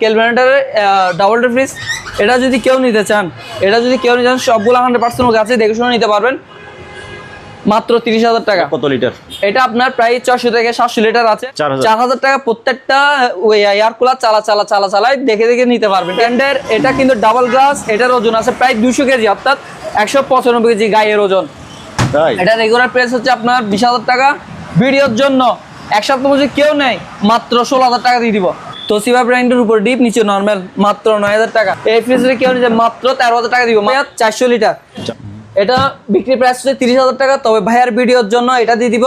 ক্যালভেনেটারের double door fridge এটা যদি কেউ নিতে চান এটা যদি কেউ নিতে চান সবগুলো হান্ড্রেড পার্সেন্ট আছে দেখে শুনে নিতে পারবেন। মাত্র তিরিশ হাজার টাকা। কত লিটার এটা আপনার প্রায় ছশো থেকে সাতশো লিটার আছে। চার হাজার। টাকা প্রত্যেকটা এয়ার কুলার চালা চালা চালা চালায় দেখে দেখে নিতে পারবেন। ব্র্যান্ডের এটা কিন্তু ডাবল গ্লাস এটার ওজন আছে প্রায় দুশো কেজি অর্থাৎ একশো পঁচানব্বই কেজি গায়ের ওজন। এটা রেগুলার প্রাইস হচ্ছে আপনার বিশ হাজার টাকা। ভিডিওর জন্য এক সপ্তাহ কেউ নেয় মাত্র ষোলো হাজার টাকা দিয়ে দিব। তোসিবা ব্র্যান্ডের উপর ডিপ, নিচে নর্মাল মাত্র নয় হাজার টাকা। এই ফ্রিজে কেউ নিচ্ছে মাত্র তেরো হাজার টাকা দিব। চারশো লিটার এটা বিক্রি প্রাইস হচ্ছে তিরিশ হাজার টাকা, তবে ভাইয়ার ভিডিওর জন্য এটা দিয়ে দিব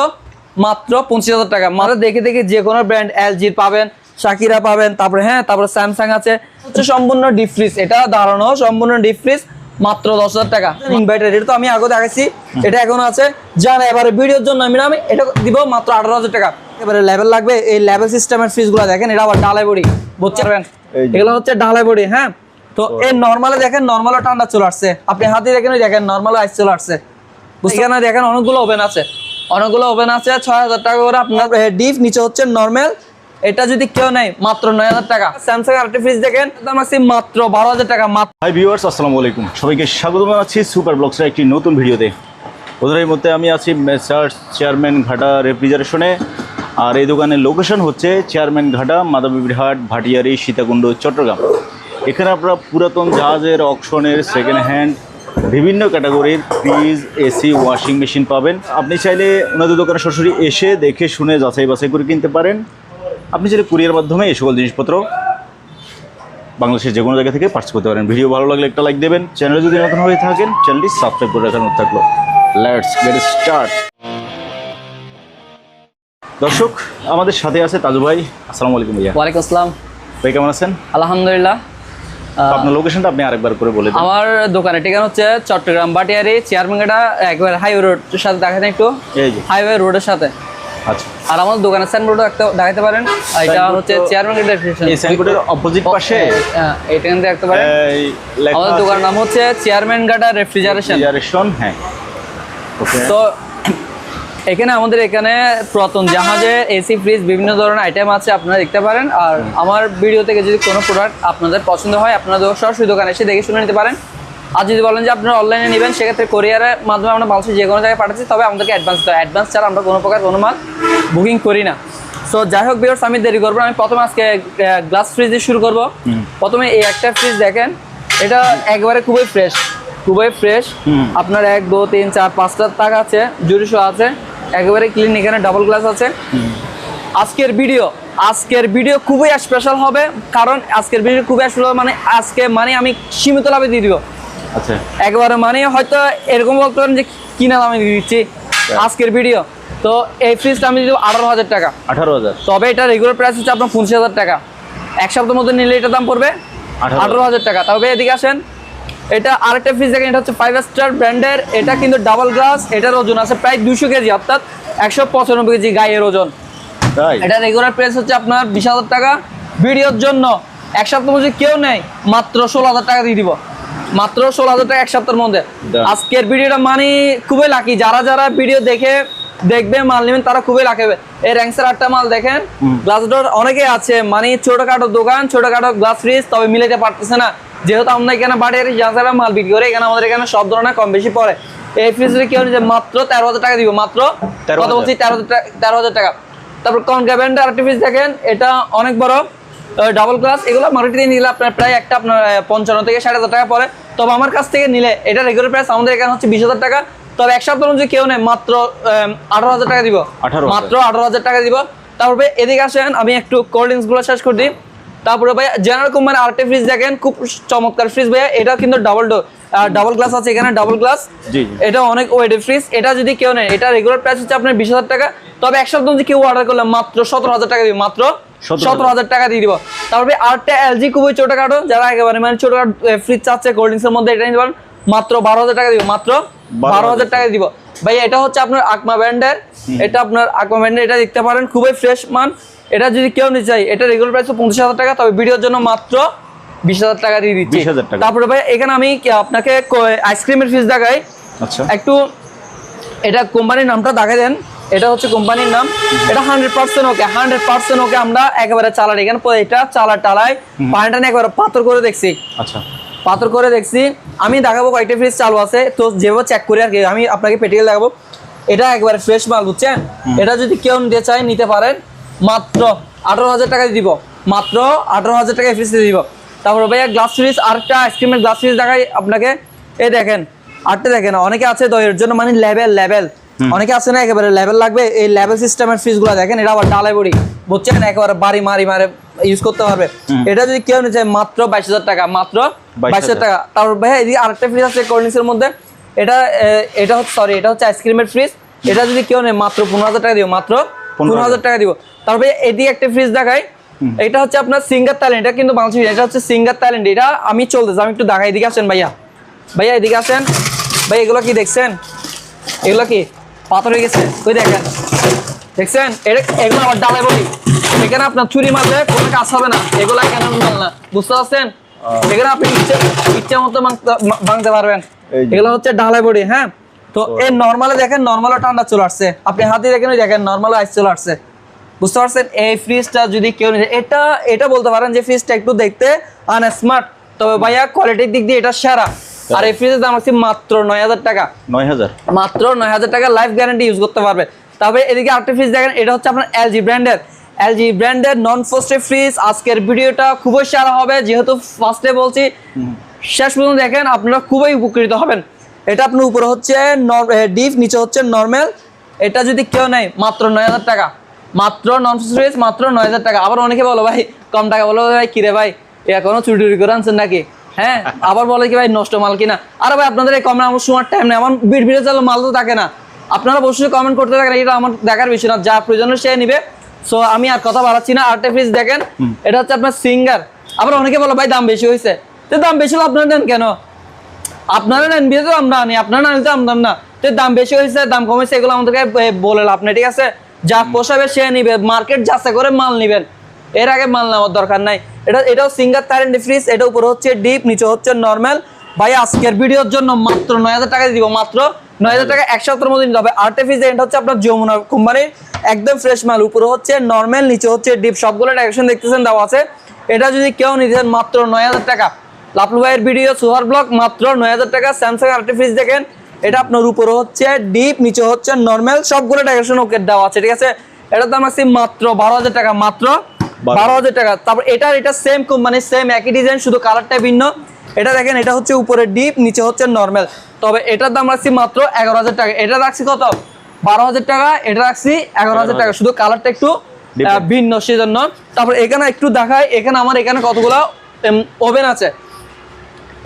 মাত্র পঁচিশ হাজার টাকা। মানে দেখে দেখে যে কোনো ব্র্যান্ড এলজির পাবেন শাকিরা পাবেন, তারপরে হ্যাঁ তারপরে স্যামসাং আছে। হচ্ছে সম্পূর্ণ ডিপ ফ্রিজ এটা দাঁড়ানো সম্পূর্ণ ডিপ ফ্রিজ মাত্র দশ হাজার টাকা। ইনভার্টার এটা তো আমি আগে দেখাচ্ছি এটা এখনও আছে। জান এবারে ভিডিওর জন্য আমি আমি এটা দিব মাত্র আঠারো হাজার টাকা। এবারে লেভেল লাগবে। এই লেভেল সিস্টেমের ফ্রিজগুলো দেখেন এটা আবার ডালাই বড়ি পারবেন? এগুলো হচ্ছে ডালাই বড়ি হ্যাঁ? তো এই নর্মালে দেখেন নর্মালও ঠান্ডা চলে আসছে। আপনি হাতে দেখেন ওই দেখেন নর্মাল আইস চলে আসছে। বুঝতে দেখেন অনেকগুলো ওভেন আছে। অনেকগুলো ওভেন আছে ছয় হাজার টাকা করে আপনার ডিপ নিচে হচ্ছে নর্মাল এটা যদি কেউ নেয় মাত্র নয় হাজার টাকা। স্যামসাং আরেকটা ফ্রিজ দেখেন দাম আছে মাত্র বারো হাজার টাকা মাত্র। হাই ভিউয়ার্স আসসালামু আলাইকুম। সবাইকে স্বাগত জানাচ্ছি সুপার ব্লগসের একটি নতুন ভিডিওতে। ওদের মধ্যে আমি আছি মেসার্স চেয়ারম্যান ঘাটা রেফ্রিজারেশনে আর এই দোকানের লোকেশন হচ্ছে চেয়ারম্যান ঘাটা মাদাবিহাট ভাটিয়ারি সীতাকুণ্ড চট্টগ্রাম এখানে আপনারা পুরাতন জাহাজের অকশনের সেকেন্ড হ্যান্ড বিভিন্ন ক্যাটাগরির ফ্রিজ এসি ওয়াশিং মেশিন পাবেন। আপনি চাইলে ওনাদের দোকানে সরাসরি এসে দেখে শুনে যাচাই বাছাই করে কিনতে পারেন। আপনি চাইলে কুরিয়ার মাধ্যমে এই সকল জিনিসপত্র বাংলাদেশের যে কোনো জায়গা থেকে পার্চ করতে পারেন। ভিডিও ভালো লাগলে একটা লাইক দেবেন। চ্যানেলে যদি নতুন হয়ে থাকেন চ্যানেলটি সাবস্ক্রাইব করে রাখার অনুরোধ থাকল। লেটস গেট স্টার্ট দর্শক আমাদের সাথে আছে তাজু ভাই। আসসালামু আলাইকুম ভাইয়া। ওয়ালাইকুম আসসালাম। ভাই কেমন আছেন? আলহামদুলিল্লাহ। আপনার লোকেশনটা আপনি আরেকবার করে বলে দিন। আমার দোকানের ঠিকানা হচ্ছে চট্টগ্রাম বাটিয়ারি চেয়ারম্যানটা একবার হাইওয়ে রোডের সাথে দেখাতেন একটু। এই যে। হাইওয়ে রোডের সাথে। আচ্ছা। আর আমাদের দোকানের সাইনবোর্ড দেখাতে পারেন। এটা হচ্ছে চেয়ারম্যান এই সাইনবোর্ডের অপোজিট পাশে? কিন্তু দেখতে পারেন। আমাদের দোকানের নাম হচ্ছে চেয়ারম্যান গাটা রেফ্রিজারেশন রেফ্রিজারেশন হ্যাঁ। ওকে তো এখানে আমাদের এখানে পুরাতন জাহাজে এসি ফ্রিজ বিভিন্ন ধরনের আইটেম আছে আপনারা দেখতে পারেন। আর আমার ভিডিও থেকে যদি কোনো প্রোডাক্ট আপনাদের পছন্দ হয় আপনারা দো- সরাসরি দোকানে এসে দেখে শুনে নিতে পারেন। আর যদি বলেন যে আপনারা অনলাইনে নেবেন সেক্ষেত্রে কোরিয়ারের মাধ্যমে আমরা বাংলাদেশের যে কোনো জায়গায় পাঠাচ্ছি তবে আমাদেরকে অ্যাডভান্স দেয় অ্যাডভান্স ছাড়া আমরা কোনো প্রকার কোনো মাল বুকিং করি না। সো যাই হোক বিয়ার্স আমি দেরি করব আমি প্রথমে আজকে গ্লাস ফ্রিজ দিয়ে শুরু করব। প্রথমে এই একটা ফ্রিজ দেখেন। এটা একবারে খুবই ফ্রেশ খুবই ফ্রেশ আপনার এক দু তিন চার পাঁচটা তাক আছে জুড়িশো আছে। একেবারে ক্লিন এখানে ডাবল গ্লাস আছে। আজকের ভিডিও আজকের ভিডিও খুবই স্পেশাল হবে কারণ আজকের ভিডিও খুবই স্পেশাল মানে আজকে মানে আমি সীমিত লাভে দিয়ে দিব। আচ্ছা। একবারে মানে হয়তো এরকম বলতে পারেন যে কিনা দামে দিয়ে দিচ্ছি আজকের ভিডিও তো এই ফ্রিজটা আমি দিব আঠারো হাজার টাকা। আঠারো হাজার। তবে এটা রেগুলার প্রাইস হচ্ছে আপনার পঁচিশ হাজার টাকা। এক সপ্তাহের মধ্যে নিলে এটা দাম পড়বে। আঠারো হাজার টাকা। তবে এদিকে আসেন এটা আরেকটা ফ্রিজ দেখেন এটা হচ্ছে ফাইভ স্টার ব্র্যান্ডের এটা কিন্তু ডাবল গ্লাস এটার ওজন আছে প্রায় দুশো কেজি অর্থাৎ একশো পঁচানব্বই কেজি গায়ের ওজন। এটা রেগুলার প্রাইস হচ্ছে আপনার বিশ হাজার টাকা। ভিডিওর জন্য এক সপ্তাহ যদি কেউ নেয় মাত্র ষোলো হাজার টাকা দিয়ে দিব। মাত্র ষোলো হাজার টাকা এক সপ্তাহের মধ্যে। আজকের ভিডিওটা মানে খুবই লাকি যারা যারা ভিডিও দেখে দেখবে মাল নেবেন তারা খুবই লাকি হবে। এই র্যাঙ্কসের আটটা মাল দেখেন গ্লাস ডোর অনেকে আছে মানে ছোটখাটো দোকান ছোটখাটো গ্লাস ফ্রিজ তবে মিলাইতে পারতেছে না। যেহেতু আমরা এখানে বাড়ির যারা মাল বিক্রি করে এখানে আমাদের এখানে সব ধরনের কম বেশি পড়ে। এই ফ্রিজে কেউ নিচ্ছে মাত্র তেরো হাজার টাকা দিব মাত্র 13,000 কত বলছি তেরো হাজার টাকা তেরো হাজার টাকা। তারপর কনকা ব্র্যান্ডের আরেকটা ফ্রিজ দেখেন এটা অনেক বড় ডাবল গ্লাস এগুলো মার্কেটে নিলে আপনার প্রায় একটা আপনার পঞ্চান্ন থেকে ষাট হাজার টাকা পড়ে। তবে আমার কাছ থেকে নিলে এটা রেগুলার প্রাইস আমাদের এখানে হচ্ছে বিশ হাজার টাকা। তবে এক সপ্তাহ যদি কেউ নেয় মাত্র আঠারো হাজার টাকা দিব। মাত্র আঠারো হাজার টাকা দিব। তারপরে এদিকে আসেন আমি একটু কোল্ড ড্রিঙ্কসগুলো শেষ করে দিই। তারপরে ভাই জেনারেল কোম্পানি আরেকটা ফ্রিজ দেখেন খুব চমৎকার ফ্রিজ ভাইয়া। এটা কিন্তু ডাবল ডোর ডাবল গ্লাস আছে এখানে ডাবল গ্লাস এটা অনেক ওয়েটের ফ্রিজ এটা যদি কেউ নেয় এটা রেগুলার প্রাইস হচ্ছে আপনার বিশ হাজার টাকা। তবে এক সপ্তাহ যদি কেউ অর্ডার করলে মাত্র সতেরো হাজার টাকা দিব মাত্র সতেরো হাজার। টাকা দিয়ে দিব। তারপরে আরেকটা এলজি খুবই ছোটখাটো যারা একেবারে মানে ছোটখাটো ফ্রিজ চাচ্ছে কোল্ড ড্রিঙ্কসের মধ্যে এটা নিতে পারেন। মাত্র বারো হাজার টাকা দিব মাত্র বারো হাজার টাকা দিব। ভাই এটা হচ্ছে আপনার আকমা ব্র্যান্ডের এটা আপনার আকমা ব্র্যান্ডের এটা দেখতে পারেন খুবই ফ্রেশ মান। এটা যদি কেউ নিতে চাই এটা রেগুলার প্রাইস পঞ্চাশ হাজার টাকা তবে ভিডিওর জন্য মাত্র বিশ হাজার টাকা দিয়ে দিচ্ছি। তারপরে ভাই এখানে আমি আপনাকে আইসক্রিমের ফ্রিজ দেখাই। আচ্ছা। একটু এটা কোম্পানির নামটা দেখা দেন। এটা হচ্ছে কোম্পানির নাম। এটা hundred percent okay hundred percent okay আমরা একেবারে চালাই এখানে পরে এটা চালা টালাই পানিটা নিয়ে একবারে পাথর করে দেখছি। আচ্ছা। পাথর করে দেখছি। আমি দেখাবো কয়েকটা ফ্রিজ চালু আছে। তো যেভাবে চেক করি আর কি আমি আপনাকে প্র্যাকটিক্যাল দেখাবো। এটা একবারে ফ্রেশ মাল বুঝছেন? এটা যদি কেউ নিতে চায় নিতে পারেন। মাত্র আঠারো হাজার টাকা দিব। মাত্র আঠারো হাজার টাকা ফ্রিজ দিব। তারপর ভাইয়া গ্লাস ফ্রিজ আরেকটা আইসক্রিমের গ্লাস ফ্রিজ দেখাই আপনাকে। এই দেখেন আটটা দেখেন অনেকে আছে এর জন্য মানে লেভেল লেভেল অনেকে আছে না একেবারে লেভেল লাগবে। এই লেভেল সিস্টেমের ফ্রিজগুলো দেখেন এটা আবার ডালাই বড়ি। বুঝছেন? একেবারে বাড়ি মারি মারে ইউজ করতে পারবে। এটা যদি কেউ নিতে চায় মাত্র বাইশ হাজার টাকা মাত্র বাইশ হাজার টাকা। তারপর ভাইয়া এদিকে আরেকটা ফ্রিজ আছে কোল্ড ড্রিঙ্কসের মধ্যে। এটা এটা হচ্ছে সরি এটা হচ্ছে আইসক্রিমের ফ্রিজ এটা যদি কেউ নেয় মাত্র পনেরো হাজার টাকা দিব মাত্র পনেরো হাজার। টাকা দিব। তারপরে এদিকে একটা ফ্রিজ দেখাই। এটা হচ্ছে আপনার সিঙ্গার ট্যালেন্ট এটা কিন্তু বাংলাদেশ এটা হচ্ছে সিঙ্গার ট্যালেন্ট এটা আমি চলতেছে আমি একটু দেখাই এদিকে আসেন ভাইয়া। ভাইয়া এদিকে আসেন। ভাই এগুলো কি দেখছেন? এগুলো কি? পাথর হয়ে গেছে। ওই দেখেন? দেখছেন? এগুলো আবার ডালাই বলি। এখানে আপনার চুরি মারলে কোনো কাজ হবে না। এগুলো কেন মাল না? বুঝতে পারছেন? এখানে আপনি ইচ্ছে ইচ্ছে মতো ভাঙতে- পারবেন। এগুলো হচ্ছে ডালাই বডি হ্যাঁ? তো এই নর্মালে দেখেন নর্মালও ঠান্ডা চলে আসছে। আপনি হাতে দেখেন ওই দেখেন নর্মাল আইস চলে আসছে। বুঝতে পারছেন? এই ফ্রিজটা যদি কেউ এটা এটা বলতে পারেন যে ফ্রিজটা একটু দেখতে আনস্মার্ট তবে ভাইয়া কোয়ালিটির দিক দিয়ে এটা সেরা। আর এই ফ্রিজের দাম হচ্ছে মাত্র নয় হাজার টাকা। নয় হাজার। মাত্র নয় হাজার টাকা লাইফ গ্যারান্টি ইউজ করতে পারবে। তবে এদিকে আরেকটা ফ্রিজ দেখেন এটা হচ্ছে আপনার এলজি ব্র্যান্ডের এলজি ব্র্যান্ডের নন ফ্রস্টেড ফ্রিজ আজকের ভিডিওটা খুবই সেরা হবে যেহেতু ফার্স্টে বলছি। শেষ পর্যন্ত দেখেন আপনারা খুবই উপকৃত হবেন। এটা আপনার উপরে হচ্ছে ডিপ নিচে হচ্ছে নর্মাল এটা যদি কেউ নেয় মাত্র নয় হাজার টাকা। মাত্র নন ফ্রিজ মাত্র নয় হাজার টাকা। আবার অনেকে বলো ভাই কম টাকা। বলো ভাই কিরে ভাই এ এখনও চুরি টুরি করে আনছেন নাকি? হ্যাঁ? আবার বলে কি ভাই নষ্ট মাল কিনা? আর ভাই আপনাদের এই কমে আমার সময় টাইম নেই। আমার বিট ভিডিও চালো মাল তো থাকে না। আপনারা অবশ্যই কমেন্ট করতে থাকেন এটা আমার দেখার বিষয় না। যা প্রয়োজন সে নিবে। সো আমি আর কথা বাড়াচ্ছি না। আরেকটা ফ্রিজ দেখেন। এটা হচ্ছে আপনার সিঙ্গার আবার অনেকে বলো ভাই দাম বেশি হয়েছে। তো দাম বেশি হলো আপনারা নেন কেন? আপনারা নেন বিয়ে তো আমরা আনি। আপনারা না নিতে আমরা না। তো দাম বেশি হয়েছে দাম কমেছে এগুলো আমাদেরকে বলে লাভ নেই ঠিক আছে? যা পোষাবে সে নিবে মার্কেট যাচাই করে মাল নিবেন। এর আগে মাল নেওয়ার দরকার নাই। এটা, এটাও সিঙ্গার তারেন্টি ফ্রিজ এটা উপরে হচ্ছে ডিপ নিচে হচ্ছে নর্মাল ভাই, আজকের ভিডিওর জন্য মাত্র নয় হাজার টাকা দিব, মাত্র নয় হাজার টাকা এক সপ্তাহের মধ্যে নিতে হবে। আর্টে ফ্রিজ এটা হচ্ছে আপনার যমুনা কোম্পানির একদম ফ্রেশ মাল, উপরে হচ্ছে নর্মাল নিচে হচ্ছে ডিপ সবগুলো ডাইরেকশন দেখতেছেন, দেওয়া আছে। এটা যদি কেউ নিতে মাত্র নয় হাজার টাকা। লাপলু ভাইয়ের ভিডিও, সুহার ব্লক মাত্র নয় হাজার টাকা। স্যামসাং আর্টি ফ্রিজ দেখেন। এটা আপনার উপরে হচ্ছে ডিপ নিচে হচ্ছে নর্মাল সবগুলো ডাইরেকশন ওকে দেওয়া আছে ঠিক আছে? এটা দাম আছে মাত্র বারো হাজার টাকা মাত্র বারো। হাজার টাকা। তারপর এটা এটা সেম কোম্পানি সেম একই ডিজাইন শুধু কালারটা ভিন্ন। এটা দেখেন এটা হচ্ছে উপরে ডিপ নিচে হচ্ছে নর্মাল তবে এটার দাম রাখছি মাত্র এগারো হাজার টাকা। এটা রাখছি কত? বারো হাজার টাকা এটা রাখছি এগারো হাজার টাকা। শুধু কালারটা একটু ভিন্ন সেজন্য। তারপর এখানে একটু দেখায় এখানে আমার এখানে কতগুলো ওভেন আছে।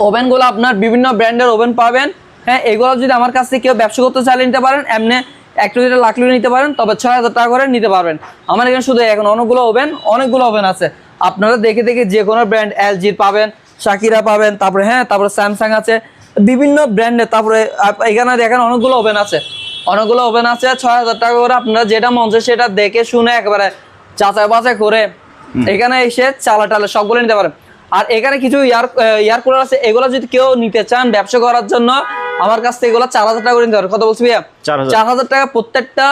ওভেনগুলো আপনার বিভিন্ন ব্র্যান্ডের ওভেন পাবেন। হ্যাঁ এগুলো যদি আমার কাছ থেকে কেউ ব্যবসা করতে চাইলে নিতে পারেন এমনি এক লিটার লাখ লিটার নিতে পারেন তবে ছয় হাজার টাকা করে নিতে পারবেন। আমার এখানে শুধু এখন অনেকগুলো ওভেন অনেকগুলো ওভেন আছে। আপনারা দেখে দেখে যে কোনো ব্র্যান্ড এলজির পাবেন শাকিরা পাবেন তারপরে হ্যাঁ তারপরে স্যামসাং আছে বিভিন্ন ব্র্যান্ডের তারপরে এখানে দেখেন অনেকগুলো ওভেন আছে। অনেকগুলো ওভেন আছে ছয় হাজার টাকা করে আপনারা যেটা মন চায় সেটা দেখে শুনে একবারে যাচাই বাছাই করে এখানে এসে চালা টালা সবগুলো নিতে পারেন। আর এখানে কিছু ইয়ার ইয়ার কুলার আছে এগুলো যদি কেউ নিতে চান ব্যবসা করার জন্য আমার কাছ থেকে এগুলো চার হাজার টাকা করে নিতে কত বলছি ভাইয়া? চার হাজার। টাকা প্রত্যেকটা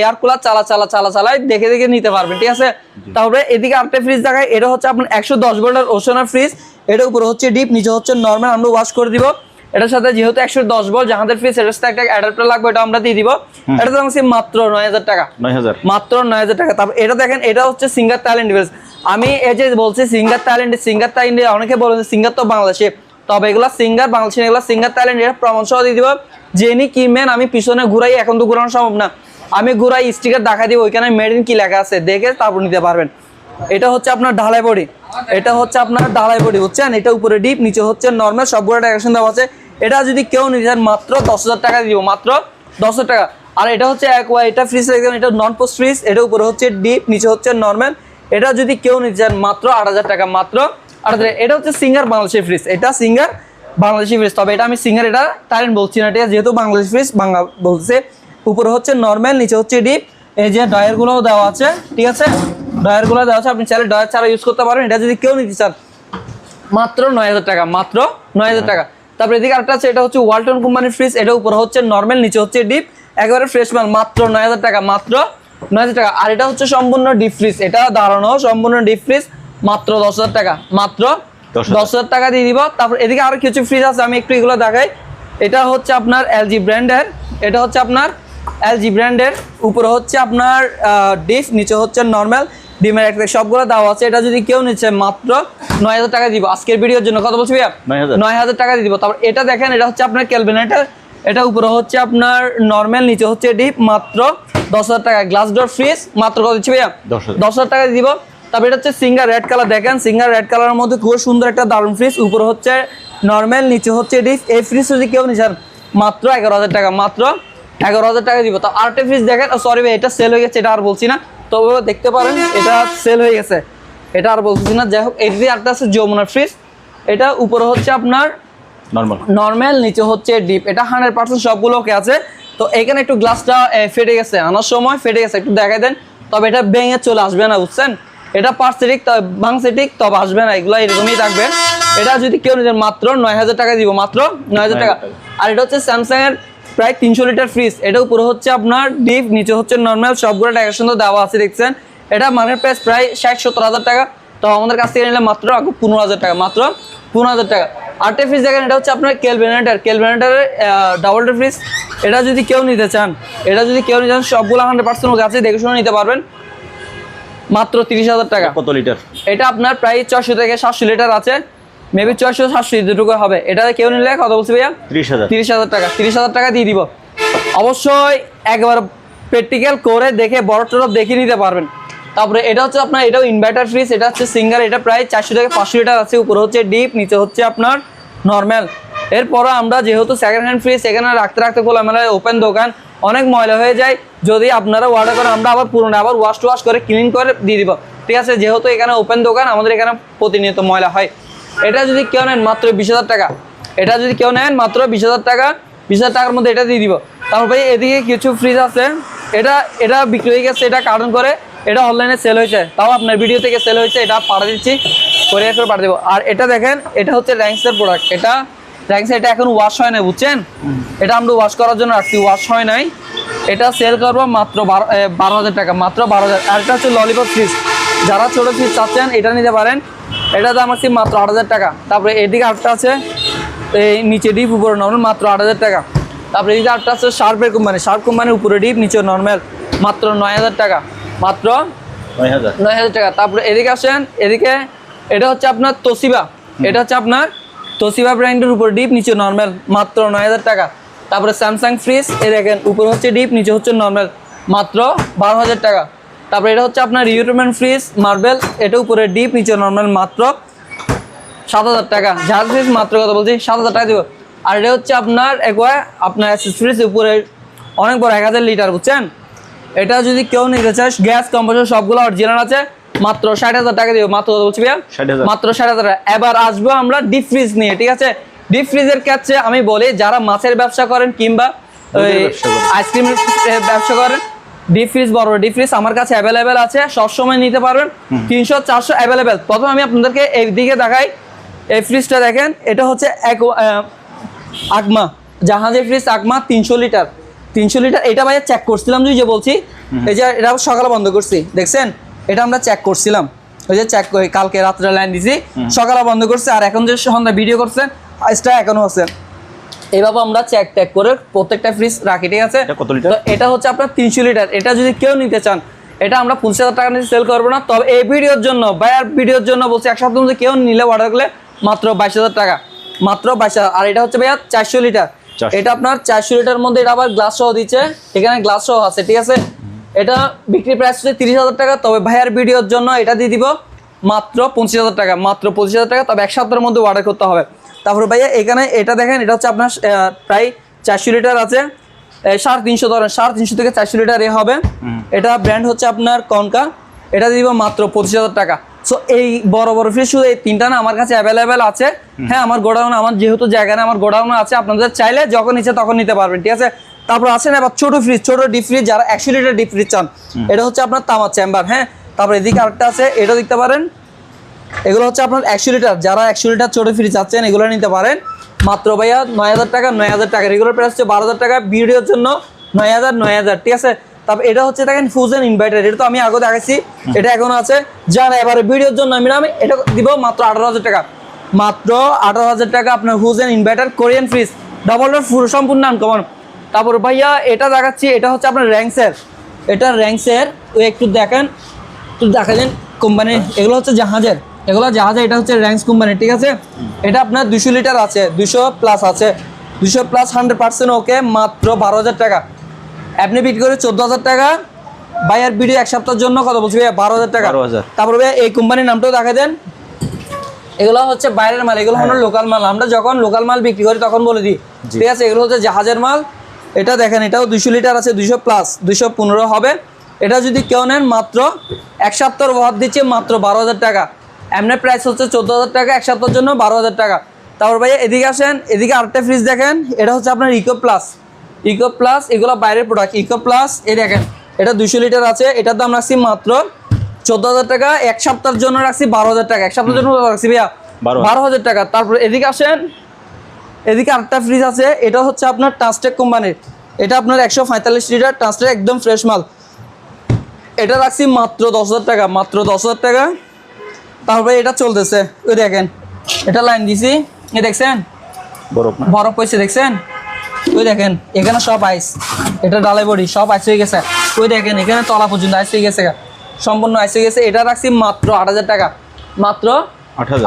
এয়ার কুলার চালা চালা চালা চালাই দেখে দেখে নিতে পারবেন ঠিক আছে? তারপরে এদিকে আরেকটা ফ্রিজ দেখায় এটা হচ্ছে আপনার একশো দশ ভোল্টের ওশনের ফ্রিজ এটা উপরে হচ্ছে ডিপ নিচে হচ্ছে নর্মাল আমরা ওয়াশ করে দিব। এটার সাথে যেহেতু একশো দশ বল যাহাদের ফ্রিজ এটার সাথে একটা অ্যাডাপ্টার লাগবে এটা আমরা দিয়ে দিব। এটা দাম মাত্র নয় হাজার টাকা। নয় হাজার। মাত্র নয় হাজার টাকা। তারপর এটা দেখেন এটা হচ্ছে সিঙ্গার ট্যালেন্ট ডিভাইস আমি এই যে বলছি সিঙ্গার ট্যালেন্ট সিঙ্গার ট্যালেন্ট অনেকে বলেন সিঙ্গার তো বাংলাদেশে। তবে এগুলো সিঙ্গার বাংলাদেশে এগুলো সিঙ্গার ট্যালেন্ট এটা প্রমাণ সহ দিয়ে দিব। যিনি কিনবেন আমি পিছনে ঘুরাই, এখন তো ঘুরানো সম্ভব না। আমি ঘুরাই স্টিকার দেখা দিব, ওইখানে মেড ইন কি লেখা আছে, দেখে তারপর নিতে পারবেন। এটা হচ্ছে আপনার ঢালাই বডি। এটা হচ্ছে আপনার ঢালাই বডি, বুঝছেন? এটা উপরে ডিপ নিচে হচ্ছে নর্মাল সবগুলো ডাইরেকশন দেওয়া আছে। এটা যদি কেউ নিতে চান, মাত্র দশ হাজার টাকা দিব, মাত্র দশ টাকা। আর এটা হচ্ছে এক এটা ফ্রিজ এটা নন পোস্ট ফ্রিজ এটা উপরে হচ্ছে ডিপ নিচে হচ্ছে নর্মাল এটা যদি কেউ নিতে চান, মাত্র আট হাজার টাকা, মাত্র আট হাজার এটা হচ্ছে সিঙ্গার বাংলাদেশি ফ্রিজ এটা সিঙ্গার বাংলাদেশি ফ্রিজ তবে এটা আমি সিঙ্গার এটা টাইরেন্ট বলছি না এটা যেহেতু বাংলাদেশি ফ্রিজ বাংলা বলছে উপরে হচ্ছে নর্মাল নিচে হচ্ছে ডিপ এই যে ডয়ারগুলোও দেওয়া আছে, ঠিক আছে? ডয়ারগুলো দেওয়া আছে। আপনি চাইলে ডয়ার ছাড়া ইউজ করতে পারেন। এটা যদি কেউ নিতে চান, মাত্র নয় হাজার টাকা, মাত্র নয় হাজার টাকা। তারপরে এদিকে আরেকটা আছে, এটা হচ্ছে ওয়ালটন কোম্পানির ফ্রিজ এটা উপরে হচ্ছে নর্মাল নিচে হচ্ছে ডিপ একেবারে ফ্রেশ মাল, মাত্র নয় হাজার টাকা, মাত্র নয় হাজার টাকা। আর এটা হচ্ছে সম্পূর্ণ ডিপ ফ্রিজ এটা দাঁড়ানো সম্পূর্ণ ডিপ ফ্রিজ মাত্র দশ হাজার টাকা। মাত্র দশ হাজার। টাকা দিয়ে দিব। তারপর এদিকে আরও কিছু ফ্রিজ আছে আমি একটু এগুলো দেখাই। এটা হচ্ছে আপনার এলজি ব্র্যান্ডের এটা হচ্ছে আপনার এলজি ব্র্যান্ডের উপরে হচ্ছে আপনার ডিপ নিচে হচ্ছে নর্মাল ডিমের একটা সবগুলো দেওয়া আছে। এটা যদি কেউ নিচ্ছে মাত্র নয় হাজার টাকা দিব। আজকের ভিডিওর জন্য কত বলছি ভাইয়া? নয় হাজার টাকা দিয়ে দিব। তারপর এটা দেখেন এটা হচ্ছে আপনার ক্যালভিনেটার এটা উপরে হচ্ছে আপনার নর্মাল নিচে হচ্ছে ডিপ মাত্র দশ হাজার টাকা গ্লাস ডোর ফ্রিজ মাত্র কত দিচ্ছি ভাইয়া? দশ হাজার। টাকা দিব। তারপর এটা হচ্ছে সিঙ্গার রেড কালার দেখেন সিঙ্গার রেড কালারের মধ্যে খুব সুন্দর একটা দারুণ ফ্রিজ উপরে হচ্ছে নর্মাল নিচে হচ্ছে ডিপ এই ফ্রিজ যদি কেউ নিচ্ছেন মাত্র এগারো হাজার টাকা মাত্র এগারো হাজার টাকা দিব। তো আরেকটা ফ্রিজ দেখেন। সরি ভাই এটা সেল হয়ে গেছে এটা আর বলছি না। তবে দেখতে পারেন এটা সেল হয়ে গেছে। এটা আর বলছি না। যাই হোক এটি আরেকটা আছে যমুনা ফ্রিজ এটা উপরে হচ্ছে আপনার নর্মাল নর্মাল নিচে হচ্ছে ডিপ এটা হান্ড্রেড পার্সেন্ট সবগুলো ওকে আছে। তো এখানে একটু গ্লাসটা ফেটে গেছে। আনার সময় ফেটে গেছে একটু দেখাই দেন। তবে এটা ভেঙে চলে আসবে না বুঝছেন? এটা পার্সেটিক ভাংসেটিক তবে আসবে না এগুলো এরকমই থাকবে। এটা যদি কেউ নিতেন মাত্র নয় হাজার টাকা দিব মাত্র নয় হাজার টাকা। আর এটা হচ্ছে স্যামসাং এর প্রায় তিনশো লিটার ফ্রিজ এটা উপরে হচ্ছে আপনার ডিপ নিচে হচ্ছে নর্মাল সবগুলো টাকা সুন্দর দেওয়া আছে দেখছেন? এটা মার্কেট প্রাইস প্রায় ষাট সত্তর হাজার টাকা। তো আমাদের কাছ থেকে নিলে মাত্র পনেরো হাজার টাকা মাত্র পনেরো হাজার টাকা। আরেকটা ফ্রিজ দেখেন এটা হচ্ছে আপনার কেলভেনাটার কেলভেনাটারের ডাবল ডোর ফ্রিজ এটা যদি কেউ নিতে চান এটা যদি কেউ নিতে চান সবগুলো হান্ড্রেড পার্সেন্ট গাছে দেখে শুনে নিতে পারবেন। মাত্র তিরিশ হাজার টাকা। কত লিটার এটা আপনার প্রায় ছশো থেকে সাতশো লিটার আছে। মেবি ছশো সাতশো দুটুকু হবে। এটা কেউ নিলে কত বলছি ভাইয়া? ত্রিশ হাজার। তিরিশ হাজার টাকা। তিরিশ হাজার টাকা দিয়ে দিব। অবশ্যই একবার প্র্যাকটিক্যাল করে দেখে বড় টরফ দেখে নিতে পারবেন। তারপরে এটা হচ্ছে আপনার, এটাও ইনভার্টার ফ্রিজ এটা হচ্ছে সিঙ্গার এটা প্রায় চারশো থেকে পাঁচশো লিটার আছে, উপরে হচ্ছে ডিপ নিচে হচ্ছে আপনার নর্মাল এরপরও আমরা যেহেতু সেকেন্ড হ্যান্ড ফ্রিজ এখানে রাখতে রাখতে খোলা খোলামেলা ওপেন দোকান, অনেক ময়লা হয়ে যায়, যদি আপনারা অর্ডার করেন, আমরা আবার পুরোনো, আবার ওয়াশ টু ওয়াশ করে ক্লিন করে দিয়ে দিব। ঠিক আছে, যেহেতু এখানে ওপেন দোকান, আমাদের এখানে প্রতিনিয়ত ময়লা হয়। এটা যদি কেউ নেন মাত্র বিশ হাজার টাকা। এটা যদি কেউ নেন মাত্র বিশ হাজার টাকা, বিশ হাজার টাকার মধ্যে এটা দিয়ে দিব। তারপর এদিকে কিছু ফ্রিজ আছে। এটা এটা বিক্রি হয়ে গেছে, এটা কারণ করে। এটা অনলাইনে সেল হয়েছে। তাও আপনার ভিডিও থেকে সেল হয়েছে এটা পাঠা দিচ্ছি করে করে পাঠা দেবো। আর এটা দেখেন এটা হচ্ছে র্যাঙ্কসের প্রোডাক্ট এটা র্যাঙ্কস এটা এখন ওয়াশ হয় না বুঝছেন? এটা আমরা ওয়াশ করার জন্য রাখছি ওয়াশ হয় নাই। এটা সেল করব মাত্র বারো বারো হাজার টাকা মাত্র বারো হাজার। আর এটা হচ্ছে ললিপপ ফ্রিজ যারা ছোটো ফ্রিজ চাচ্ছেন এটা নিতে পারেন। এটা দাম আছে মাত্র আট হাজার টাকা। তারপরে এদিকে আটটা আছে এই নিচে ডিপ উপরে নর্মাল মাত্র আট হাজার টাকা। তারপরে এদিকে আটটা আছে শার্পের কোম্পানি শার্প কোম্পানির উপরে ডিপ নিচে নর্মাল মাত্র নয় হাজার টাকা। মাত্র নয় হাজার। নয় হাজার টাকা। তারপরে এদিকে আসেন এদিকে এটা হচ্ছে আপনার তসিবা। এটা হচ্ছে আপনার তসিবা ব্র্যান্ডের উপর ডিপ নিচে নর্মাল মাত্র নয় হাজার টাকা। তারপরে স্যামসাং ফ্রিজ এ দেখেন উপর হচ্ছে ডিপ নিচে হচ্ছে নর্মাল মাত্র বারো হাজার টাকা। তারপরে এটা হচ্ছে আপনার ইউরোপিয়ান ফ্রিজ মার্বেল এটা উপরে ডিপ নিচে নর্মাল মাত্র সাত হাজার টাকা। জাহাজ ফ্রিজ মাত্র কথা বলছি সাত হাজার টাকা দিব। আর এটা হচ্ছে আপনার একবার আপনার ফ্রিজ উপরে অনেক বড় এক হাজার লিটার বুঝছেন? এটা যদি কেউ নিতে চায় গ্যাস কম্প্রেসর সবগুলো অরিজিনাল আছে। মাত্র ষাট হাজার টাকা দিব। মাত্র বলছি ভাইয়া? মাত্র ষাট হাজার টাকা। এবার আসব আমরা ডিপ ফ্রিজ নিয়ে ঠিক আছে? ডিপ ফ্রিজের ক্ষেত্রে আমি বলি যারা মাছের ব্যবসা করেন কিংবা আইসক্রিমের ব্যবসা করেন। ডিপ ফ্রিজ বড় ডিপ ফ্রিজ আমার কাছে অ্যাভেলেবেল আছে সবসময় নিতে পারবেন। তিনশো চারশো অ্যাভেলেবেল প্রথমে আমি আপনাদেরকে এই দিকে দেখাই। এই ফ্রিজটা দেখেন এটা হচ্ছে এক আকমা জাহাজের ফ্রিজ আকমা তিনশো লিটার। তিনশো লিটার এটা ভাইয়া চেক করছিলাম যে যে বলছি এই যে এটা সকালে বন্ধ করছি দেখছেন? এটা আমরা চেক করছিলাম। ওই যে চেক করে কালকে রাত্রে লাইন দিছি সকালে বন্ধ করছে আর এখন যে সন্ধ্যা ভিডিও করছেন আইসটা এখনও আছে। এইভাবে আমরা চেক ট্যাক করে প্রত্যেকটা ফ্রিজ রাখি ঠিক আছে। এটা কত লিটার? তো এটা হচ্ছে আপনার তিনশো লিটার এটা যদি কেউ নিতে চান এটা আমরা পঁচিশ হাজার টাকা নিয়ে সেল করব না। তবে এই ভিডিওর জন্য ভাইয়ার ভিডিওর জন্য বলছি এক সপ্তাহ কেউ নিলে অর্ডার করলে মাত্র বাইশ হাজার টাকা। মাত্র বাইশ হাজার আর এটা হচ্ছে ভাইয়া চারশো লিটার 400 এটা আপনার চারশো লিটার মধ্যে এটা আবার গ্লাস সহ দিচ্ছে। এখানে গ্লাস সহ আছে ঠিক আছে? এটা বিক্রি প্রাইস হচ্ছে তিরিশ হাজার টাকা তবে ভাইয়ার ভিডিওর জন্য এটা দিয়ে দিব মাত্র পঁচিশ হাজার টাকা মাত্র পঁচিশ হাজার টাকা তবে এক সপ্তাহের মধ্যে অর্ডার করতে হবে। তারপরে ভাইয়া এখানে এটা দেখেন এটা হচ্ছে আপনার প্রায় চারশো লিটার আছে। সাড়ে তিনশো ধরেন সাড়ে তিনশো থেকে চারশো লিটার এ হবে। এটা ব্র্যান্ড হচ্ছে আপনার কনকা এটা দিয়ে দিব মাত্র পঁচিশ হাজার টাকা। সো এই বড় বড় ফ্রিজ শুধু এই তিনটা না আমার কাছে অ্যাভেলেবেল আছে। হ্যাঁ আমার গোডাউন আমার যেহেতু জায়গা না আমার গোডাউন আছে আপনাদের চাইলে যখন ইচ্ছে তখন নিতে পারবেন ঠিক আছে? তারপর আছে না এবার ছোট ফ্রিজ ছোট ডিপ ফ্রিজ যারা একশো লিটার ডিপ ফ্রিজ চান এটা হচ্ছে আপনার তামার চেম্বার হ্যাঁ? তারপর এদিকে আরেকটা আছে এটা দেখতে পারেন। এগুলো হচ্ছে আপনার একশো লিটার যারা একশো লিটার ছোট ফ্রিজ চাচ্ছেন এগুলো নিতে পারেন। মাত্র ভাইয়া নয় হাজার টাকা নয় হাজার টাকা। রেগুলার প্রাইস হচ্ছে বারো হাজার টাকা ভিডিওর জন্য নয় হাজার নয় হাজার ঠিক আছে? তারপর এটা হচ্ছে দেখেন ফুজেন ইনভার্টার এটা তো আমি আগে দেখাচ্ছি এটা এখন আছে। যারা এবারে ভিডিওর জন্য আমি আমি এটা দিব মাত্র আঠারো হাজার টাকা। মাত্র আঠারো হাজার টাকা আপনার হুজেন inverter Korean fridge double door পুরো সম্পূর্ণ আনকমন তারপর ভাইয়া এটা দেখাচ্ছি এটা হচ্ছে আপনার র্যাঙ্কসের এটা র্যাঙ্কসের ওই একটু দেখেন একটু দেখালেন কোম্পানি এগুলো হচ্ছে জাহাজের। এগুলো জাহাজের এটা হচ্ছে র্যাঙ্কস কোম্পানি ঠিক আছে? এটা আপনার দুশো লিটার আছে দুশো প্লাস আছে। দুশো প্লাস হান্ড্রেড পার্সেন্ট ওকে মাত্র বারো হাজার টাকা। আপনি বিক্রি করে চোদ্দ হাজার টাকা বাইয়ার ভিডিও এক সপ্তাহের জন্য কত বলছি ভাইয়া? বারো হাজার টাকা। 12,000 তারপরে ভাইয়া এই কোম্পানির নামটাও দেখা দেন। এগুলো হচ্ছে বাইরের মাল এগুলো হলো লোকাল মাল। আমরা যখন লোকাল মাল বিক্রি করি তখন বলে দিই ঠিক আছে এগুলো হচ্ছে জাহাজের মাল। এটা দেখেন এটাও দুশো লিটার আছে দুশো প্লাস দুশো পনেরো হবে। এটা যদি কেউ নেন মাত্র এক সপ্তাহের অভাব দিচ্ছে মাত্র বারো হাজার টাকা। এমনি প্রাইস হচ্ছে চোদ্দ হাজার টাকা এক সপ্তাহের জন্য বারো হাজার টাকা। তারপর ভাইয়া এদিকে আসেন এদিকে আরেকটা ফ্রিজ দেখেন এটা হচ্ছে আপনার ইকো প্লাস ইকো প্লাস এগুলো বাইরের প্রোডাক্ট ইকো প্লাস এই দেখেন এটা দুশো লিটার আছে এটার দাম রাখছি মাত্র চোদ্দ হাজার টাকা এক সপ্তাহের জন্য রাখছি বারো হাজার টাকা। এক সপ্তাহের জন্য রাখছি ভাইয়া বারো হাজার। টাকা। তারপর এদিকে আসেন এদিকে আরেকটা ফ্রিজ আছে এটা হচ্ছে আপনার টাস্টেক কোম্পানির এটা আপনার একশো পঁয়তাল্লিশ লিটার টাস্টেক একদম ফ্রেশ মাল। এটা রাখছি মাত্র দশ হাজার টাকা মাত্র দশ হাজার টাকা। তারপরে এটা চলতেছে ওই দেখেন এটা লাইন দিছি এ দেখছেন? বরফ বরফ পয়সা দেখছেন? ওই দেখেন এখানে সব আইস। এটা ডালাই বডি সব আইস হয়ে গেছে। ওই দেখেন এখানে তলা পর্যন্ত আইস হয়ে গেছে সম্পূর্ণ আইস হয়ে গেছে। এটা রাখছি মাত্র আট হাজার টাকা। মাত্র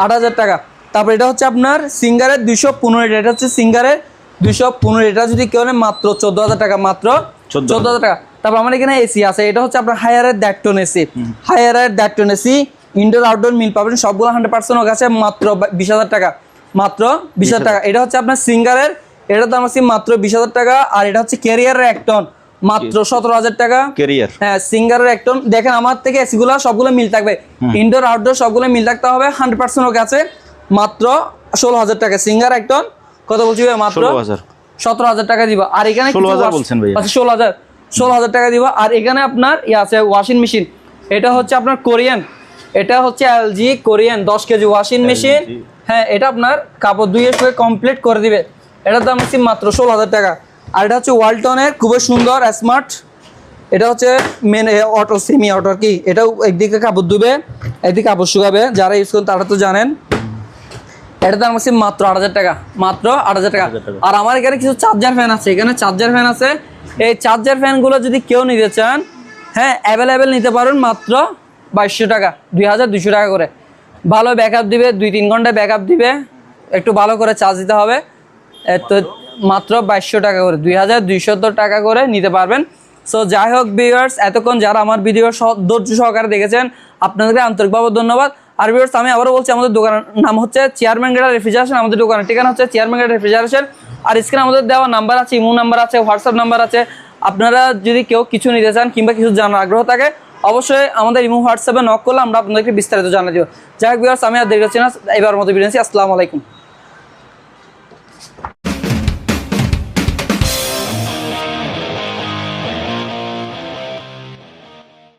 আট হাজার। টাকা। তারপর এটা হচ্ছে আপনার সিঙ্গারের দুইশো পনেরো এটা হচ্ছে সিঙ্গারের দুইশো পনেরো এটা যদি কেউ নেয় মাত্র চোদ্দ হাজার টাকা মাত্র 14,000 চোদ্দ হাজার টাকা। তারপর আমার এখানে এসি আছে। এটা হচ্ছে আপনার হায়ারের দ্যাটটন এসি। হায়ারের দ্যাটটন এসি। ইনডোর আউটডোর মিল পাবেন। সবগুলো হান্ড্রেড পার্সেন্ট আছে মাত্র বিশ হাজার টাকা। মাত্র বিশ হাজার। টাকা। এটা হচ্ছে আপনার সিঙ্গারের এটার দাম আছে মাত্র বিশ হাজার টাকা আর এটা হচ্ছে ক্যারিয়ারের এক টন মাত্র সতেরো হাজার টাকা। কেরিয়ার হ্যাঁ সিঙ্গারের এক টন। দেখেন আমার থেকে এসিগুলো সবগুলো মিল থাকবে। ইনডোর আউটডোর সবগুলো মিল থাকতে হবে হান্ড্রেড পার্সেন্ট ওকে আছে মাত্র ষোলো হাজার টাকা। সিঙ্গার এক টন কত বলছি ভাই মাত্র? সতেরো হাজার টাকা দিব। আর এখানে 16,000 বলছেন ভাইয়া। আচ্ছা ষোলো হাজার ষোলো হাজার টাকা দিব। আর এখানে আপনার ইয়ে আছে ওয়াশিং মেশিন এটা হচ্ছে আপনার কোরিয়ান। এটা হচ্ছে এলজি কোরিয়ান দশ কেজি ওয়াশিং মেশিন হ্যাঁ এটা আপনার কাপড় ধুয়ে শুয়ে কমপ্লিট করে দিবে। এটার দাম হচ্ছে মাত্র ষোলো হাজার টাকা। আর এটা হচ্ছে ওয়ালটনের খুবই সুন্দর স্মার্ট এটা হচ্ছে মেন অটো সেমি অটো কি। এটাও একদিকে কাপড় ধুবে একদিকে কাপড় শুকাবে। যারা ইউজ করেন তারা তো জানেন। এটার দাম হচ্ছে মাত্র আট হাজার টাকা। মাত্র আট হাজার টাকা। আর আমার এখানে কিছু চার্জার ফ্যান আছে। এখানে চার্জার ফ্যান আছে। এই চার্জার ফ্যানগুলো যদি কেউ নিতে চান হ্যাঁ অ্যাভেলেবেল নিতে পারেন মাত্র বাইশশো টাকা দুই হাজার দুশো টাকা করে। ভালো ব্যাকআপ দিবে দুই তিন ঘণ্টা ব্যাকআপ দিবে। একটু ভালো করে চার্জ দিতে হবে। তো মাত্র বাইশশো টাকা করে, দুই হাজার দুইশো টাকা করে নিতে পারবেন। সো যাই হোক ভিউয়ার্স এতক্ষণ যারা আমার ভিডিও ধৈর্য সহকারে দেখেছেন, আপনাদেরকে আন্তরিকভাবে ধন্যবাদ। আর ভিউয়ার্স আমি আবারও বলছি, আমাদের দোকানের নাম হচ্ছে চেয়ারম্যান গেটার রেফ্রিজারেশন আমাদের দোকানের ঠিকানা হচ্ছে চেয়ারম্যান গেটার রেফ্রিজারেশন আর স্ক্রিনে আমাদের দেওয়া নাম্বার আছে ইমো নাম্বার আছে হোয়াটসঅ্যাপ নাম্বার আছে। আপনারা যদি কেউ কিছু নিতে চান কিংবা কিছু জানার আগ্রহ থাকে, অবশ্যই আমাদের ইমো হোয়াটসঅ্যাপে নক করলে আমরা আপনাদেরকে বিস্তারিত জানিয়ে দেবো। যাই হোক ভিউয়ার্স আমি আর দেখতে চাচ্ছি না এবার মতো বিরিয়ানি আসসালামু আলাইকুম।